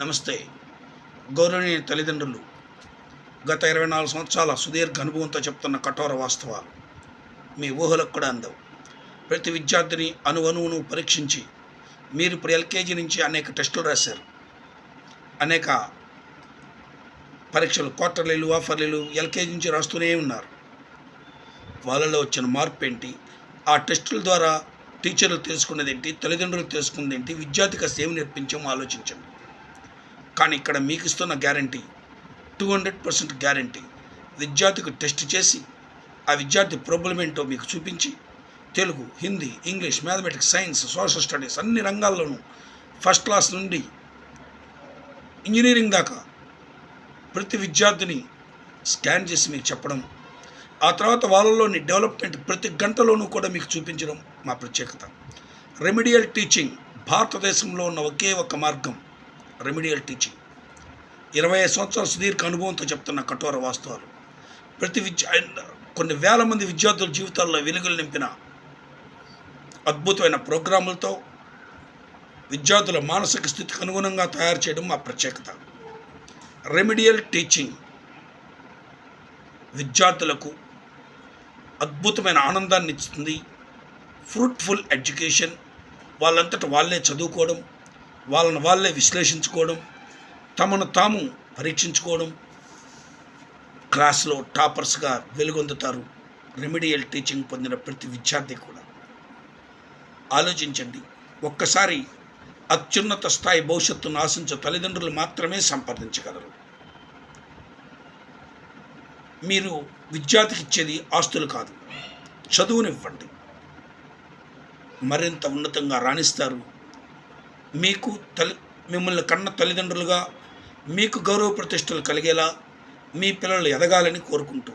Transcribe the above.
నమస్తే. గౌరవనీయ తల్లిదండ్రులు గత ఇరవై నాలుగు సంవత్సరాల సుదీర్ఘ అనుభవంతో చెప్తున్న కఠోర వాస్తవాలు మీ ఊహలకు కూడా అందవు. ప్రతి విద్యార్థిని అణువణువును పరీక్షించి మీరు ఇప్పుడు ఎల్కేజీ నుంచి అనేక టెస్టులు రాశారు. అనేక పరీక్షలు క్వార్టర్లీలు ఆఫర్లీలు ఎల్కేజీ నుంచి రాస్తూనే ఉన్నారు. వాళ్ళలో వచ్చిన మార్పు ఏంటి ఆ టెస్టుల ద్వారా టీచర్లు తెలుసుకున్నది ఏంటి తల్లిదండ్రులు తెలుసుకున్నది ఏంటి విద్యార్థికి అసలు ఏమి నేర్పించామో ఆలోచించండి. కానీ ఇక్కడ మీకు ఇస్తున్న guarantee two hundred percent guarantee. విద్యార్థికి టెస్ట్ చేసి ఆ విద్యార్థి ప్రాబ్లం ఏంటో మీకు చూపించి Telugu Hindi English mathematics science social studies అన్ని రంగాల్లోనూ ఫస్ట్ క్లాస్ నుండి ఇంజనీరింగ్ దాకా ప్రతి విద్యార్థిని స్కాన్ చేసి మీకు చెప్పడం. ఆ తర్వాత వాళ్ళలోని డెవలప్మెంట్ ప్రతి గంటలోనూ కూడా మీకు చూపించడం మా ప్రత్యేకత. రెమిడియల్ టీచింగ్ భారతదేశంలో ఉన్న ఒకే ఒక మార్గం. రెమిడియల్ టీచింగ్ ఇరవై ఐదు సంవత్సరాల సుదీర్ఘ అనుభవంతో చెప్తున్న కఠోర వాస్తవాలు. ప్రతి విద్య కొన్ని వేల మంది విద్యార్థుల జీవితాల్లో వెలుగులు నింపిన అద్భుతమైన ప్రోగ్రాములతో విద్యార్థుల మానసిక స్థితికి అనుగుణంగా తయారు చేయడం మా ప్రత్యేకత. రెమిడియల్ టీచింగ్ విద్యార్థులకు అద్భుతమైన ఆనందాన్ని ఇస్తుంది. ఫ్రూట్ఫుల్ ఎడ్యుకేషన్ వాళ్ళంతట వాళ్ళే చదువుకోవడం వాళ్ళని వాళ్ళే విశ్లేషించుకోవడం తమను తాము పరీక్షించుకోవడం క్లాస్లో టాపర్స్గా వెలుగొందుతారు. రెమిడియల్ టీచింగ్ పొందిన ప్రతి విద్యార్థి కూడా. ఆలోచించండి. ఒక్కసారి అత్యున్నత స్థాయి భవిష్యత్తును ఆశించే తల్లిదండ్రులు మాత్రమే సంపాదించగలరు. మీరు విద్యార్థికి ఇచ్చేది ఆస్తులు కాదు. చదువునివ్వండి. మరింత ఉన్నతంగా రాణిస్తారు. మీకు తల్లి మిమ్మల్ని కన్న తల్లిదండ్రులుగా మీకు గౌరవ ప్రతిష్టలు కలిగేలా మీ పిల్లలు ఎదగాలని కోరుకుంటూ